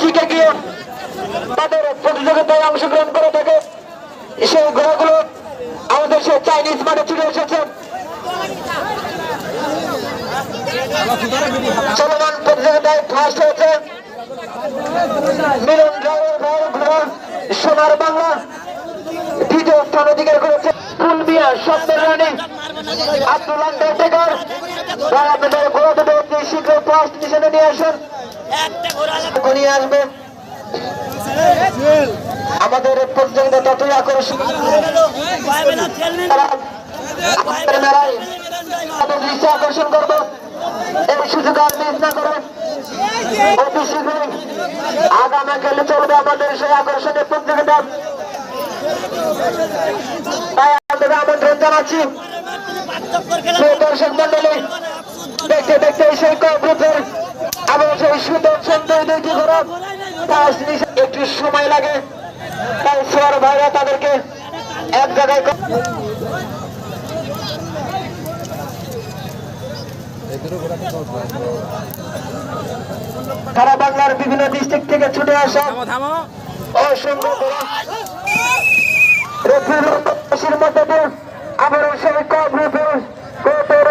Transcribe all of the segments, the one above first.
ডিস্ট্রিক্টে গিয়ে তাদের প্রতিযোগিতায় অংশগ্রহণ করে থাকে। সেই ঘোড়াগুলো আমাদের সে চাইনিজ মাঠে চলে এসেছে। চলমান প্রতিযোগিতায় ফার্স্ট হয়েছে মিলন সোনার বাংলা। দ্বিতীয় স্থান অধিকার করেছে কুলবিয়া স্বপ্নের রানী আব্দুল আন্ডারটেকার তারা আপনাদের ঘোড়া শীঘ্র ফার্স্ট নিয়ে আসেন। নিয়ে আসবে। আমাদের পর্যন্ত ততই আকর্ষণ দৃষ্টি আকর্ষণ করব। এই সুযোগ আর মিস না করে। অতি শীঘ্রই আগামী গেলে চলবে আমাদের সেই আকর্ষণীয় প্রতিযোগিতা। তাই আপনাদের আমন্ত্রণ জানাচ্ছি। দর্শক মন্ডলী দেখতে দেখতে সেই সেই দুইটি পাঁচ একটু সময় লাগে। তাই সোয়ার ভাইরা তাদেরকে এক জায়গায় সারা বাংলার বিভিন্ন ডিস্ট্রিক্ট থেকে ছুটে আসা অসংখ্য মধ্যে দিয়ে আবারও সেই ক গ্রুপের কোর্টের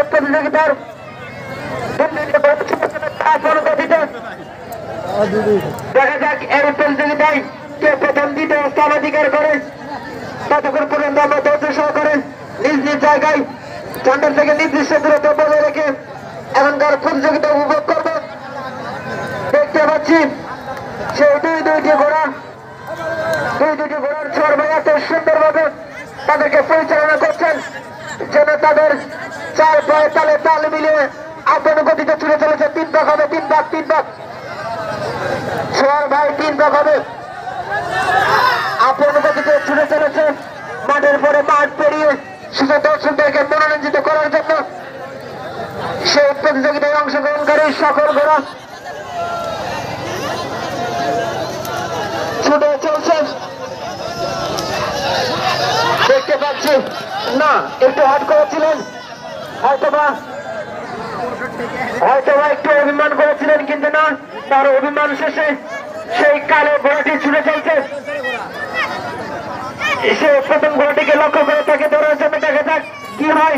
দেখতে পাচ্ছি সেই দুই দুইটি ঘোড়া দুই দুটি ঘোড়ার ছোড় এত সুন্দরভাবে তাদেরকে পরিচালনা করছেন যেন তাদের চার পায়ে তালে তাল মিলিয়ে আপন গতিতে ছুটে চলেছে। তিন ভাগ হবে, তিন ভাগ তিন ভাগ ভাই, তিন ভাগ হবে। আপন গতিতে ছুটে চলেছে। মাঠের পরে মাঠ পেরিয়ে শুধু দর্শকদেরকে মনোরঞ্জিত করার জন্য সেই প্রতিযোগিতায় অংশগ্রহণকারী সকল ঘোড়া ছুটে চলছে। দেখতে পাচ্ছি। না, একটু হাট করেছিলেন। হয়তোবা হয়তোবা একটু অভিমান করেছিলেন, কিন্তু না, তার অভিমান শেষে সেই কালো ঘোড়াটি ছুটে চলছে সে প্রথম ঘোড়াটিকে লক্ষ্য করে তাকে ধরার জন্য দেখা যাক কি হয়।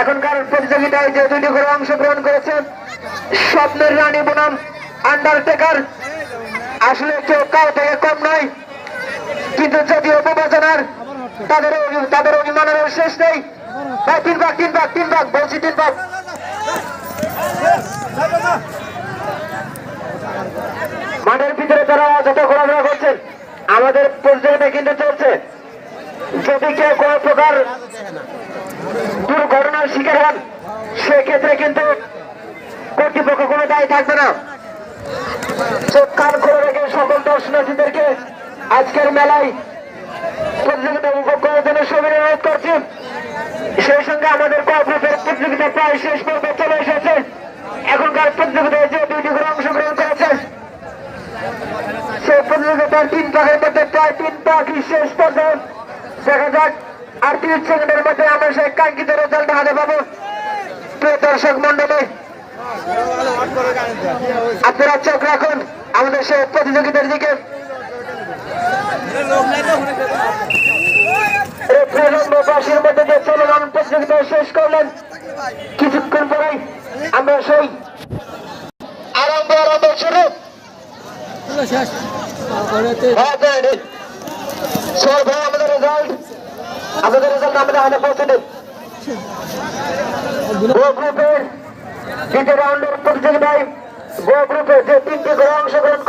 এখনকার প্রতিযোগিতায় যে দুটি ঘোড়া অংশগ্রহণ করেছে, স্বপ্নের রানী বনাম আন্ডারটেকার আসলে কেউ কাউ থেকে কম নয়, কিন্তু যদিও প্রবাচনার তাদের তাদের অভিমানের শেষ নেই। ভাই তিন ভাগ তিন ভাগ তিন ভাগ, বলছি তিন ভাগ। মাঠের ভিতরে তারা অযথা ঘোরাফেরা করছেন, আমাদের প্রতিযোগিতা কিন্তু চলছে। যদি কেউ কোনো প্রকার দুর্ঘটনার শিকার হন, সেক্ষেত্রে কিন্তু কর্তৃপক্ষ কোনো দায়ী থাকবে না। চোখ কান করে রেখে সকল দর্শনার্থীদেরকে আজকের মেলায় প্রতিযোগিতা উপভোগ করার জন্য সবিন অনুরোধ করছি। সেই সঙ্গে আমাদের কর্পোরেটের প্রতিযোগিতা প্রায় শেষ পর্বে চলে এসেছে। এখনকার প্রতিযোগিতায় যে দুইটি করে অংশগ্রহণ করেছে, সেই প্রতিযোগিতার তিন পাখের মধ্যে প্রায় তিন পাখি শেষ পর্যায়ে দেখা যাক আর তিরিশ সেকেন্ডের মধ্যে আমরা সেই কাঙ্ক্ষিত রেজাল্ট হাতে পাবো। প্রিয় দর্শক মন্ডলী আপনারা চোখ রাখুন আমাদের সেই প্রতিযোগিতার দিকে। এই প্রজন্মবাসীর মধ্যে যে চলমান প্রতিযোগিতা শেষ করলেন, কিছুক্ষণ পরেই আমরা সেই আরম্ভ আরম্ভ শুরু। আমাদের রেজাল্ট আমাদের রেজাল্ট আমাদের হাতে পৌঁছে প্রতিযোগিতায় গো গ্রুপে যে তিনটি ঘোড়া অংশগ্রহণ